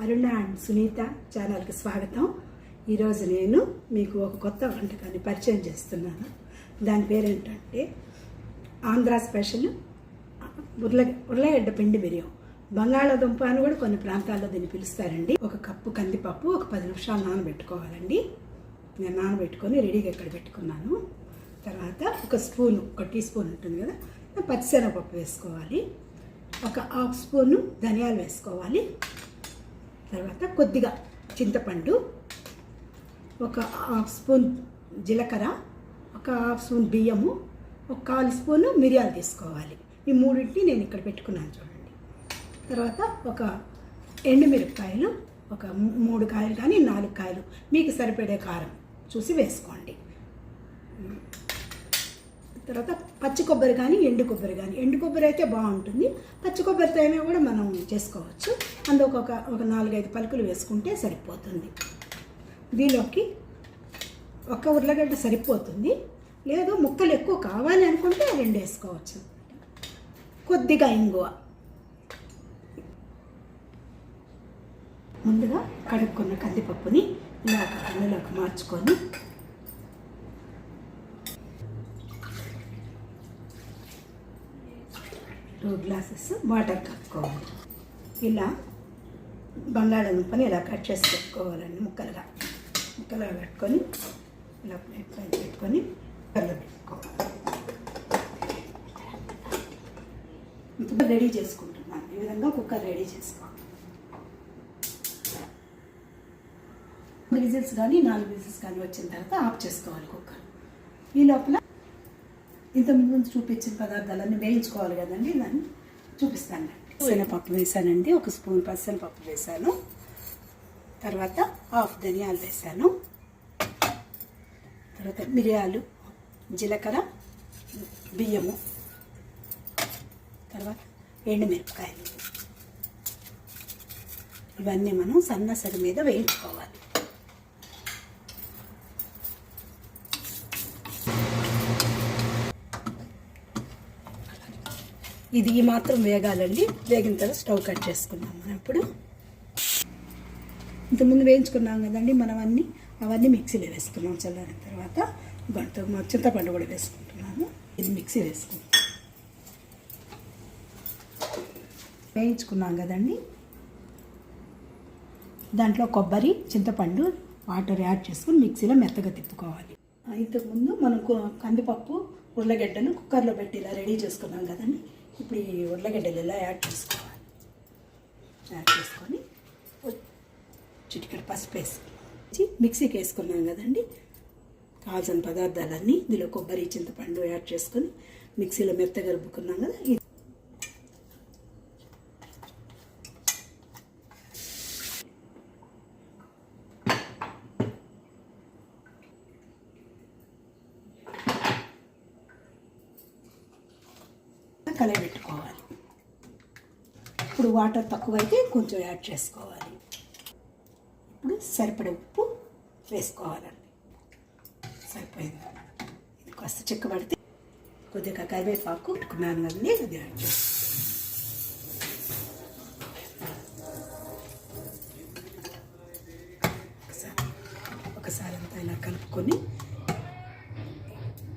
అరుణ and Sunitha ఛానల్కి స్వాగతం. ఈరోజు నేను మీకు ఒక కొత్త వంటకాన్ని పరిచయం చేస్తున్నాను. దాని పేరేంటంటే ఆంధ్ర స్పెషల్ ఉర్ల ఉర్లగడ్డ పిండి బిర్యం బంగాళాదుంప అని కూడా కొన్ని ప్రాంతాల్లో దీన్ని పిలుస్తారండి. ఒక కప్పు కందిపప్పు ఒక పది నిమిషాలు నానబెట్టుకోవాలండి. నేను నానబెట్టుకొని రెడీగా ఇక్కడ పెట్టుకున్నాను. తర్వాత ఒక స్పూన్ ఒక టీ స్పూన్ ఉంటుంది కదా పచ్చిశనగపప్పు వేసుకోవాలి. ఒక హాఫ్ స్పూను ధనియాలు వేసుకోవాలి. తర్వాత కొద్దిగా చింతపండు ఒక హాఫ్ స్పూన్ జీలకర్ర ఒక హాఫ్ స్పూన్ బియ్యము ఒక కాలు స్పూను మిరియాలు తీసుకోవాలి. ఈ మూడింటిని నేను ఇక్కడ పెట్టుకున్నాను చూడండి. తర్వాత ఒక ఎండుమిరపకాయలు ఒక మూడు కాయలు కానీ నాలుగు కాయలు మీకు సరిపడే కారం చూసి వేసుకోండి. తర్వాత పచ్చి కొబ్బరి కానీ ఎండు కొబ్బరి కానీ. ఎండు కొబ్బరి అయితే బాగుంటుంది. పచ్చి కొబ్బరితో అయినా కూడా మనం చేసుకోవచ్చు. అందుకు ఒక ఒక నాలుగైదు పలుకులు వేసుకుంటే సరిపోతుంది. దీనిలోకి ఒక ఉర్లగడ్డ సరిపోతుంది. లేదు ముక్కలు ఎక్కువ కావాలి అనుకుంటే రెండు వేసుకోవచ్చు. కొద్దిగా ఇంగువ. ముందుగా కడుక్కున్న కందిపప్పుని ఇలా ఒక మార్చుకొని టూ గ్లాసెస్ వాటర్ కలుపుకోవాలి. ఇలా బంగాళదుంపని ఇలా కట్ చేసి పెట్టుకోవాలండి ముక్కలుగా. ముక్కలుగా పెట్టుకొని ఇలా ప్లేట్ పైన పెట్టుకొని కుక్కర్లో పెట్టుకోవాలి. కుక్కర్ రెడీ చేసుకుంటున్నాను. ఈ విధంగా కుక్కర్ రెడీ చేసుకోవాలి. విజిల్స్ కానీ నాలుగు విజిల్స్ కానీ వచ్చిన తర్వాత ఆఫ్ చేసుకోవాలి కుక్కర్. ఈ లోపల ఇంత ముందు చూపించిన పదార్థాలన్నీ వేయించుకోవాలి కదండి దాన్ని చూపిస్తాను. శనగపప్పు వేసానండి ఒక స్పూన్ పచ్చనపప్పు వేసాను. తర్వాత హాఫ్ ధనియాలు వేసాను. తర్వాత మిరియాలు జీలకర్ర బియ్యము. తర్వాత ఎండుమిరపకాయలు. ఇవన్నీ మనం సన్నసరి మీద వేయించుకోవాలి. ఇది ఈ మాత్రం వేగాలండి. వేగిన తర్వాత స్టవ్ కట్ చేసుకుందాం. మనం ఇప్పుడు ఇంతకుముందు వేయించుకున్నాం కదండి మనం అన్నీ అవన్నీ మిక్సీలో వేసుకున్నాం చల్లారిన తర్వాత. గంట చింతపండు కూడా వేసుకుంటున్నాము ఇది మిక్సీ వేసుకుంటాం వేయించుకున్నాం కదండి. దాంట్లో కొబ్బరి చింతపండు వాటర్ యాడ్ చేసుకుని మిక్సీలో మెత్తగా తిప్పుకోవాలి. ఇంతకుముందు మనం కందిపప్పు ఉర్లగడ్డను కుక్కర్లో పెట్టి ఇలా రెడీ చేసుకున్నాం కదండి. ఇప్పుడు ఈ ఉర్లగడ్డలు ఇలా యాడ్ చేసుకోవాలి? యాడ్ చేసుకొని చిటికెడు పసుపు వేసి మిక్సీకి వేసుకున్నాం కదండి. కావాల్సిన పదార్థాలన్నీ ఇందులో కొబ్బరి చింతపండు యాడ్ చేసుకొని మిక్సీలో మెత్తగా రుబ్బుకున్నాం కదా ఇది కలయబెట్టుకోవాలి ఇప్పుడు వాటర్ తక్కువైతే కొంచెం యాడ్ చేసుకోవాలి. ఇప్పుడు సరిపడే ఉప్పు వేసుకోవాలండి. సరిపోయింది. ఇది కాస్త చిక్కబడితే కొద్దిగా కరివేపాకు పెట్టుకున్నాను కదండి ఇది యాడ్ ఒకసారి అంతా ఇలా కలుపుకొని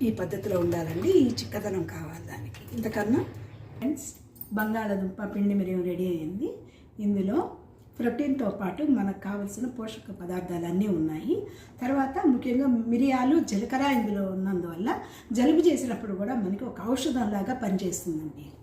ఈ పద్ధతిలో ఉండాలండి. ఈ చిక్కదనం కావాలి ఇంతకన్నా ఫ్రెండ్స్ బంగాళాదుంప పిండి మిరియం రెడీ అయింది ఇందులో ప్రోటీన్తో పాటు మనకు కావలసిన పోషక పదార్థాలన్నీ ఉన్నాయి. తర్వాత ముఖ్యంగా మిరియాలు జీలకర్ర ఇందులో ఉన్నందువల్ల జలుబు చేసినప్పుడు కూడా మనకి ఒక ఔషధంలాగా పనిచేస్తుందండి.